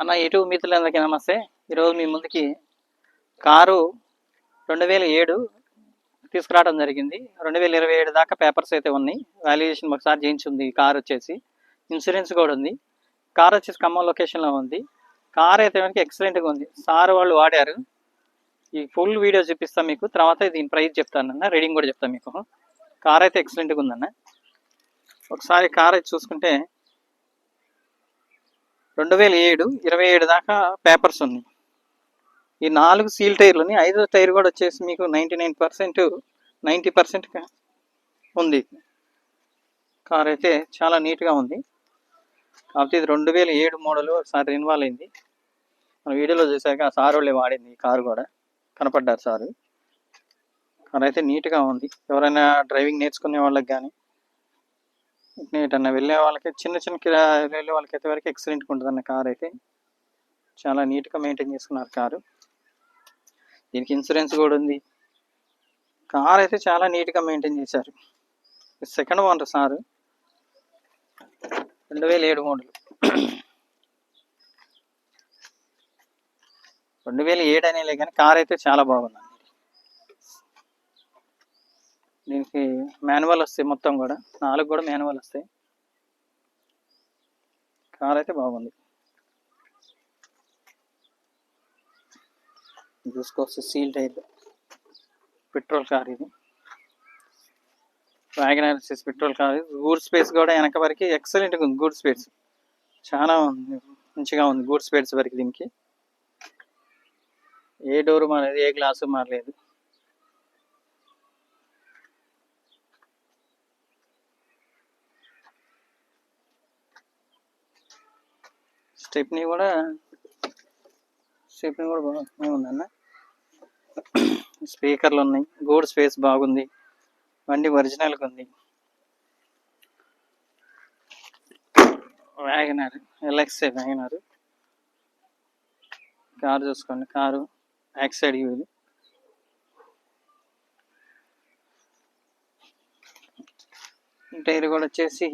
అన్న ఎటు మిత్రులందరికీ నమస్తే. ఈరోజు మీ ముందుకి కారు రెండు వేల ఏడు తీసుకురావడం జరిగింది. రెండు వేల ఇరవై ఏడు దాకా పేపర్స్ అయితే ఉన్నాయి. వాల్యుయేషన్ ఒకసారి చేయించింది ఈ వచ్చేసి. ఇన్సూరెన్స్ కూడా ఉంది. కార్ వచ్చేసి ఖమ్మం లొకేషన్లో ఉంది. కార్ అయితే మనకి ఎక్సలెంట్గా ఉంది. సార్ వాళ్ళు వాడారు. ఈ ఫుల్ వీడియో చూపిస్తాను మీకు. తర్వాత దీని ప్రైస్ చెప్తానన్న రీడింగ్ కూడా చెప్తాను మీకు. కార్ అయితే ఎక్సలెంట్గా ఉందన్న. ఒకసారి కార్ అయితే చూసుకుంటే రెండు వేల ఏడు ఇరవై ఏడు దాకా పేపర్స్ ఉన్నాయి. ఈ నాలుగు సీల్ టైర్లు ఉన్నాయి. ఐదో టైర్ కూడా వచ్చేసి మీకు ninety nine percent ninety percent ఉంది. కార్ అయితే చాలా నీట్గా ఉంది. కాకపోతే ఇది రెండు వేల ఏడు మోడల్ ఒకసారి రిన్వాల్ అయింది. మన వీడియోలో చూసాక ఆ సార్ వాళ్ళే వాడింది ఈ కారు కూడా. కనపడ్డారు సారు. కార్ అయితే నీట్గా ఉంది. ఎవరైనా డ్రైవింగ్ నేర్చుకునే వాళ్ళకి కానీ ఎటన్నా వెళ్ళే వాళ్ళకి చిన్న చిన్న కిరా వెళ్ళే వాళ్ళకైతే వరకు ఎక్సలెంట్గా ఉంటుందన్న కార్ అయితే. చాలా నీట్గా మెయింటైన్ చేసుకున్నారు కారు దీనికి ఇన్సూరెన్స్ కూడా ఉంది. కార్ అయితే చాలా నీట్గా మెయింటైన్ చేశారు. Second model sir. రెండు వేల ఏడు మోడల్ రెండు వేల ఏడు అనేలే కానీ కార్ అయితే చాలా బాగుంది. దీనికి మాన్యువల్ వస్తాయి మొత్తం కూడా. నాలుగు కూడా మాన్యువల్ వస్తాయి. కార్ అయితే బాగుంది. చూసుకోవచ్చు సీల్ టైర్ పెట్రోల్ కార్ ఇది. వ్యాగనర్ వచ్చేసి పెట్రోల్ కార్ గూడ్ స్పేస్ కూడా వెనక వరకు ఎక్సలెంట్గా ఉంది. గూడ్ స్పేస్ చాలా ఉంది. మంచిగా ఉంది. గూడ్ స్పేస్ వరకు దీనికి. ఏ డోర్ మారలేదు ఏ గ్లాసు మారలేదు. స్టెప్నీ కూడా స్టెప్నీ కూడా బాగా ఉందన్న స్పీకర్లు ఉన్నాయి. గోడ్ స్పేస్ బాగుంది. బండి ఒరిజినల్గా ఉంది. Wagon R LXA wagon R car చూసుకోండి. కారు బ్యాక్ సైడ్ ఇది టైర్ కూడా వచ్చేసి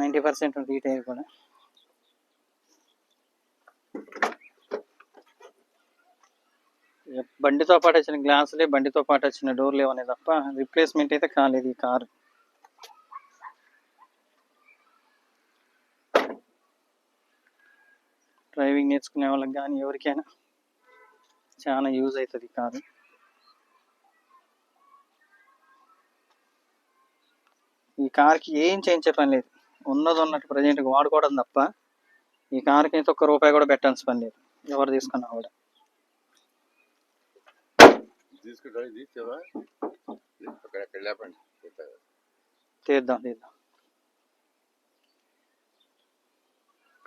నైంటీ పర్సెంట్ ఉంది ఈ టైర్ కూడా. బండితో పాటు వచ్చిన గ్లాసులే బండితో పాటు వచ్చిన డోర్లు ఇవన్నీ తప్ప రిప్లేస్మెంట్ అయితే కాలేదు ఈ కారు. డ్రైవింగ్ నేర్చుకునే వాళ్ళకి కానీ ఎవరికైనా చాలా యూజ్ అవుతుంది ఈ కారు. ఈ కార్కి ఏం చేయించే పని లేదు. ఉన్నది ఉన్నట్టు ప్రజెంట్కి వాడుకోవడం తప్ప ఈ కార్కి అయితే ఒక్క రూపాయి కూడా పెట్టాల్సిన పని లేదు. ఎవరు తీసుకున్నా కూడా. తీసుకుంటాడు తీసావా అక్కడక్కడ లేపండి తీద్దాం తీద్దాం.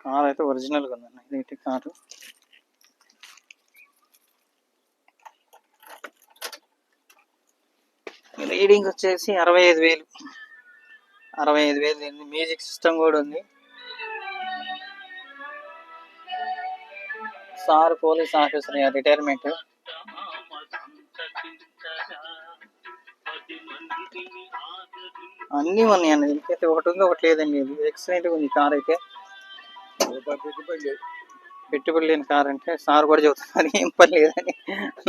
కార్ అయితే ఒరిజినల్గా ఉందండి ఇదైతే కారు. రీడింగ్ వచ్చేసి అరవై ఐదు వేలు. అరవై ఐదు వేలు ఉంది మ్యూజిక్ సిస్టమ్ కూడా ఉంది. Sir police officer retirement. అన్నీ ఉన్నాయి అన్న. దీనికైతే ఒకటి ఉంది ఒకటి లేదండి. ఇది ఎక్సలెంట్గా ఉంది కార్ అయితే. పెట్టుబడి లేని కార్ అంటే సార్ కూడా చెబుతున్నారు ఏం పని లేదని.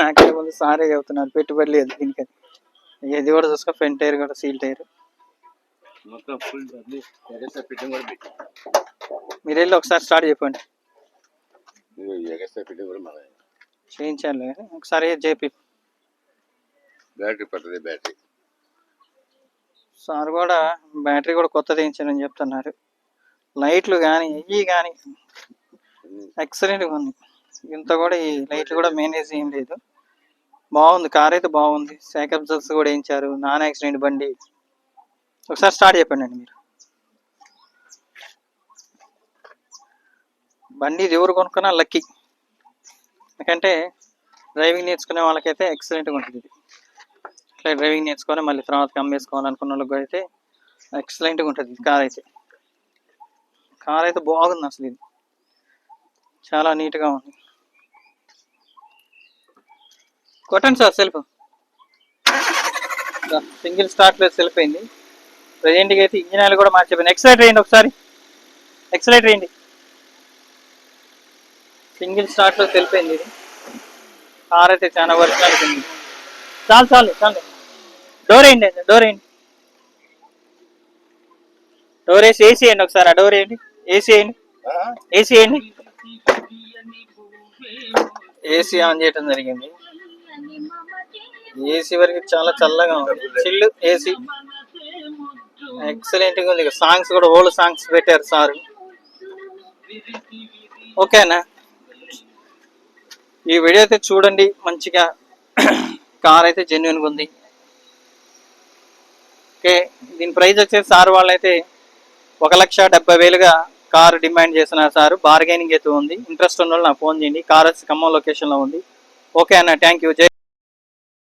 నాకే ముందు సారే చెబుతున్నారు పెట్టుబడి లేదు దీనికి. ఇది కూడా చూసుకో ఫ్రంట్ టైర్ కూడా సీల్ టైర్. మీరు వెళ్ళి ఒకసారి స్టార్ట్ చెప్పండి. చేయించాలి. ఒకసారి చెప్పి. బ్యాటరీ పడుతుంది బ్యాటరీ. సార్ కూడా బ్యాటరీ కూడా కొత్తది వేయించారని చెప్తున్నారు. లైట్లు కానీ ఇవి కానీ ఎక్సలెంట్గా ఉంది. ఇంత కూడా ఈ లైట్లు కూడా మేనేజ్ ఏం లేదు. బాగుంది కార్ అయితే బాగుంది. సేకప్ జల్స్ కూడా వేయించారు నాన్ యాక్సిడెంట్ బండి. ఒకసారి స్టార్ట్ చెప్పండి అండి మీరు. బండి ఇది ఎవరు కొనుక్కున్నా లక్కీ ఎందుకంటే డ్రైవింగ్ నేర్చుకునే వాళ్ళకైతే ఎక్సలెంట్గా ఉంటుంది ఇది. ఇట్లా డ్రైవింగ్ నేర్చుకొని మళ్ళీ తర్వాత అమ్మేసుకోవాలనుకున్న వాళ్ళకి అయితే ఎక్సలెంట్గా ఉంటుంది కార్ అయితే. కార్ అయితే బాగుంది అసలు ఇది. చాలా నీట్గా ఉంది. కొట్టండి సార్ సెల్ఫ్. సింగిల్ స్టార్ట్లో సెల్ఫ్ అయింది. ప్రజెంట్గా అయితే ఇంజిన్ ఆయిల్ కూడా మార్చిపోయింది. ఎక్సలైట్ వేయండి ఒకసారి. ఎక్సలైట్ వేయండి. సింగిల్ స్టార్ట్లో సెల్ఫ్ తెలిపింది ఇది. కార్ అయితే చాలా వర్షాలు చాలు చాలు చాలు. డోర్ వేయండి డోర్ వేయండి డోర్ వేసి ఏసీ వేయండి ఒకసారి. ఆ డోర్ వేయండి. ఏసీ వేయండి ఏసీ వేయండి. ఏసీ ఆన్ చేయడం జరిగింది. ఏసీ వరకు చాలా చల్లగా ఉంది. చిల్లు ఏసీ ఎక్సలెంట్గా ఉంది. సాంగ్స్ కూడా ఓల్డ్ సాంగ్స్ పెట్టారు సార్. ఓకేనా ఈ వీడియో అయితే చూడండి. మంచిగా కార్ అయితే జెన్యున్గా ఉంది. ఓకే దీని ప్రైస్ వచ్చేసి సార్ వాళ్ళైతే ఒక లక్ష డెబ్బై వేలుగా కారు డిమాండ్ చేస్తున్నారు సార్. బార్గెనింగ్ అయితే ఉంది. ఇంట్రెస్ట్ ఉన్న వాళ్ళు నాకు ఫోన్ చేయండి. కార్ వచ్చి ఖమ్మం లొకేషన్లో ఉంది. ఓకే అన్న థ్యాంక్ యూ. జై